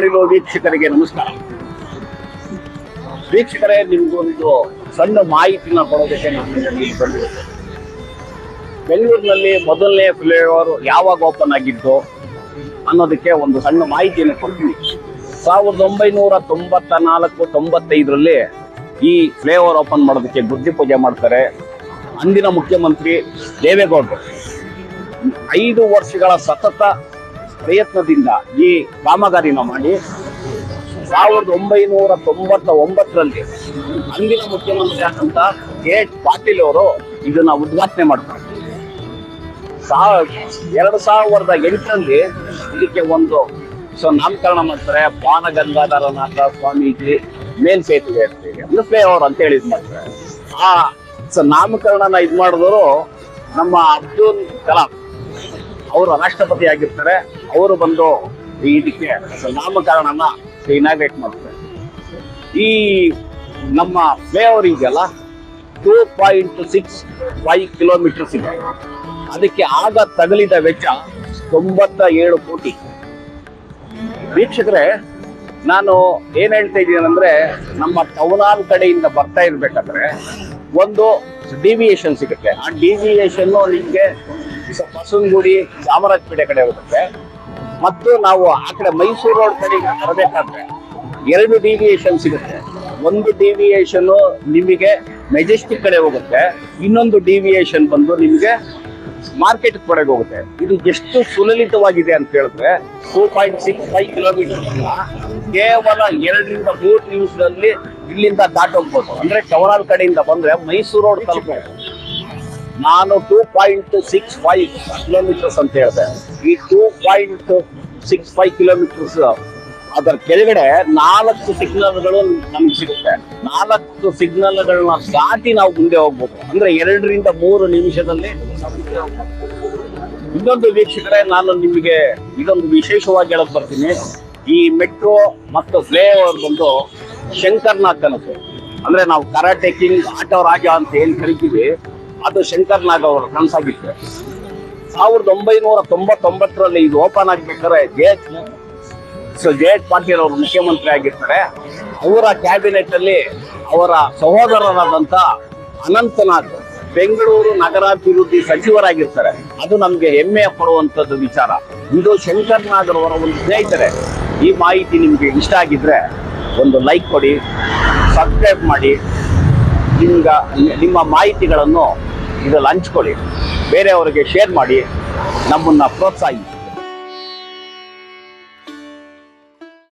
ವೀಕ್ಷಕರಿಗೆ ನಮಸ್ಕಾರ. ವೀಕ್ಷಕರೇ ನಿಮಗೊಂದು ಸಣ್ಣ ಮಾಹಿತಿನ ಕೊಡೋದಕ್ಕೆ ನಾನು ಬೆಂಗಳೂರಿನಲ್ಲಿ ಮೊದಲನೇ ಫ್ಲೇವರ್ ಯಾವಾಗ ಓಪನ್ ಆಗಿದ್ದು ಅನ್ನೋದಕ್ಕೆ ಒಂದು ಸಣ್ಣ ಮಾಹಿತಿಯನ್ನು ಕೊಡ್ತೀನಿ. ಸಾವಿರದ ಒಂಬೈನೂರ ತೊಂಬತ್ತ ನಾಲ್ಕು ತೊಂಬತ್ತೈದರಲ್ಲಿ ಈ ಫ್ಲೇವರ್ ಓಪನ್ ಮಾಡೋದಕ್ಕೆ ಗುದ್ದಿ ಪೂಜೆ ಮಾಡ್ತಾರೆ ಅಂದಿನ ಮುಖ್ಯಮಂತ್ರಿ ದೇವೇಗೌಡರು. ಐದು ವರ್ಷಗಳ ಸತತ ಪ್ರಯತ್ನದಿಂದ ಈ ಕಾಮಗಾರಿನ ಮಾಡಿ ಸಾವಿರದ ಒಂಬೈನೂರ ತೊಂಬತ್ತ ಒಂಬತ್ತರಲ್ಲಿ ಅಂದಿನ ಮುಖ್ಯಮಂತ್ರಿ ಆದಂತ ಕೆ ಪಾಟೀಲ್ ಅವರು ಇದನ್ನ ಉದ್ಘಾಟನೆ ಮಾಡ್ತಾರೆ. ಎರಡು ಸಾವಿರದ ಎಂಟರಲ್ಲಿ ಇದಕ್ಕೆ ಒಂದು ಸೊ, ನಾಮಕರಣ ಮಾಡ್ತಾರೆ. ಬಾನಗಂಗಾಧರನಾಥ ಸ್ವಾಮೀಜಿ ಮೇಲ್ ಸೇತುವೆ ಅಂತ ಹೇಳಿ ಅಂದ್ರೆ ಫ್ಲೇವರ್ ಅಂತ ಹೇಳಿ ಇದ್ ಮಾಡ್ತಾರೆ. ಆ, ಸೊ, ನಾಮಕರಣನ ಇದು ಮಾಡಿದವರು ನಮ್ಮ ಅಬ್ದುಲ್ ಕಲಾಂ. ಅವರು ರಾಷ್ಟ್ರಪತಿ ಆಗಿರ್ತಾರೆ ಅವರು ಬಂದು ಈ ಇದಕ್ಕೆ ನಾಮಕರಣನ ಇನಾಗ್ರೇಟ್ ಮಾಡ್ತಾರೆ. ಈ ನಮ್ಮ ಫ್ಲೇವರ್ ಇದೆಯಲ್ಲ two point six five kilometres ಇದೆ. ಅದಕ್ಕೆ ಆಗ ತಗಲಿದ ವೆಚ್ಚ ತೊಂಬತ್ತ ಏಳು ಕೋಟಿ. ವೀಕ್ಷಕರೇ, ನಾನು ಏನು ಹೇಳ್ತಾ ಇದ್ದೀನಿ ನಮ್ಮ ಟೌನಾಲ್ ಕಡೆಯಿಂದ ಬರ್ತಾ ಇರಬೇಕಾದ್ರೆ ಒಂದು ಡಿವಿಯೇಷನ್ ಸಿಗುತ್ತೆ. ಆ ಡಿವಿಯೇಷನ್ ನಿಮಗೆ ಬಸವನಗುಡಿ ಚಾಮರಾಜಪೇಟೆ ಕಡೆ ಹೋಗುತ್ತೆ. ಮತ್ತು ನಾವು ಆ ಕಡೆ ಮೈಸೂರು ರೋಡ್ ಕಡೆಗೆ ಬರಬೇಕಾದ್ರೆ ಎರಡು ಡಿವಿಯೇಷನ್ ಸಿಗುತ್ತೆ. ಒಂದು ಡಿವಿಯೇಷನ್ ನಿಮಗೆ ಮೆಜೆಸ್ಟಿಕ್ ಕಡೆ ಹೋಗುತ್ತೆ. ಇನ್ನೊಂದು ಡಿವಿಯೇಷನ್ ಬಂದು ನಿಮಗೆ ಮಾರ್ಕೆಟ್ ಕಡೆಗೆ ಹೋಗುತ್ತೆ. ಇದು ಎಷ್ಟು ಸುಲಲಿತವಾಗಿದೆ ಅಂತ ಹೇಳಿದ್ರೆ two point six five kilometre ಕೇವಲ ಎರಡರಿಂದ ಮೂರು ನಿಮಿಷದಲ್ಲಿ ಇಲ್ಲಿಂದ ದಾಟೋಗ್ಬೋದು. ಅಂದ್ರೆ ಟವರಾಲ್ ಕಡೆಯಿಂದ ಬಂದ್ರೆ ಮೈಸೂರು ರೋಡ್ ತಲುಪಬಹುದು ನಾನು two point six five kilometres ಅಂತ ಹೇಳಿದೆ. ಈ two point six five kilometres ಅದರ ಕೆಳಗಡೆ ನಾಲ್ಕು ಸಿಗ್ನಲ್ಗಳು ನಮ್ಗೆ ಸಿಗುತ್ತೆ. ನಾಲ್ಕು ಸಿಗ್ನಲ್ಗಳನ್ನ ದಾಟಿ ನಾವು ಮುಂದೆ ಹೋಗ್ಬೋದು. ಅಂದ್ರೆ ಎರಡರಿಂದ ಮೂರು ನಿಮಿಷದಲ್ಲಿ. ಇನ್ನೊಂದು ವೀಕ್ಷಕರೇ, ನಾನು ನಿಮಗೆ ಇದೊಂದು ವಿಶೇಷವಾಗಿ ಹೇಳಕ್ ಬರ್ತೀನಿ. ಈ ಮೆಟ್ರೋ ಮತ್ತು ಫ್ಲೇಓವರ್ ಬಂದು ಶಂಕರ್ನಾಥ್ ಕನಸು ಅಂದ್ರೆ ನಾವು ಕರಾಟೆ ಕಿಂಗ್ ಆಟೋ ರಾಜ ಅಂತ ಏನ್ ಕರಿತೀವಿ ಅದು ಶಂಕರ್ನಾಗ್ ಅವರ ಕನಸಾಗಿತ್ತು. ಸಾವಿರದ ಒಂಬೈನೂರ ತೊಂಬತ್ತೊಂಬತ್ತರಲ್ಲಿ ಇದು ಓಪನ್ ಆಗ್ಬೇಕಾದ್ರೆ J so J H Patel ಅವರು ಮುಖ್ಯಮಂತ್ರಿ ಆಗಿರ್ತಾರೆ. ಅವರ ಕ್ಯಾಬಿನೆಟ್ ಅಲ್ಲಿ ಅವರ ಸಹೋದರರಾದಂತ ಅನಂತನಾಗ್ ಬೆಂಗಳೂರು ನಗರಾಭಿವೃದ್ಧಿ ಸಚಿವರಾಗಿರ್ತಾರೆ. ಅದು ನಮಗೆ ಹೆಮ್ಮೆ ಪಡುವಂತದ್ದು ವಿಚಾರ. ಇದು ಶಂಕರ್ ಅವರ ಒಂದು ಸ್ನೇಹಿತರೆ, ಈ ಮಾಹಿತಿ ನಿಮಗೆ ಇಷ್ಟ ಆಗಿದ್ರೆ ಒಂದು ಲೈಕ್ ಕೊಡಿ, ಸಬ್ಸ್ಕ್ರೈಬ್ ಮಾಡಿ, ನಿಮ್ಗ, ನಿಮ್ಮ ಮಾಹಿತಿಗಳನ್ನು ಇದ್ರಲ್ಲಿ ಹಂಚ್ಕೊಳ್ಳಿ. ಬೇರೆಯವರಿಗೆ ಶೇರ್ ಮಾಡಿ ನಮ್ಮನ್ನು ಪ್ರೋತ್ಸಾಹಿಸಿ.